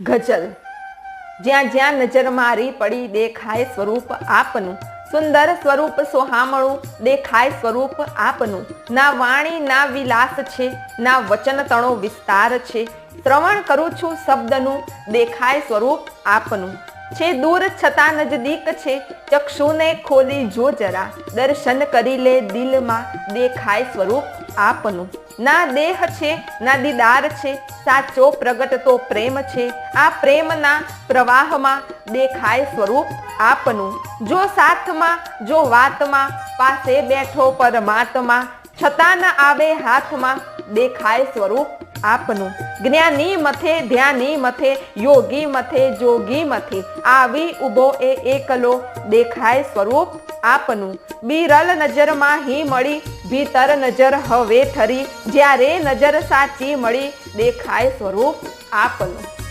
ગઝલ જ્યાં જ્યાં નજર મારી પડી દેખાય સ્વરૂપ આપનું, સુંદર સ્વરૂપ સોહામણું દેખાય સ્વરૂપ આપનું. ના વાણી, ના વિલાસ છે, ના વચન તણો વિસ્તાર છે. શ્રવણ કરું છું શબ્દનું, દેખાય સ્વરૂપ આપનું. છે દૂર છતાં નજદીક છે, ચક્ષુને ખોલી જો જરા. દર્શન કરી લે દિલમાં, દેખાય સ્વરૂપ આપનું. ના દેહ છે, ના દીદાર છે, સાચો પ્રગટ તો પ્રેમ છે. આ પ્રેમના પ્રવાહમાં દેખાય સ્વરૂપ આપનું. જો સાથમાં, જો વાતમાં, પાસે બેઠો પરમાત્મા. છતાં ના આવે હાથમાં દેખાય સ્વરૂપ આપનું. જ્ઞાની મથે, ધ્યાની મથે, યોગી મથે, જોગી મથે. આવી ઊભો એ એકલો દેખાય સ્વરૂપ આપનું. બિરલ નજરમાં હી મળી, ભીતર નજર હવે ઠરી. જ્યારે નજર સાચી મળી, દેખાય સ્વરૂપ આપનું.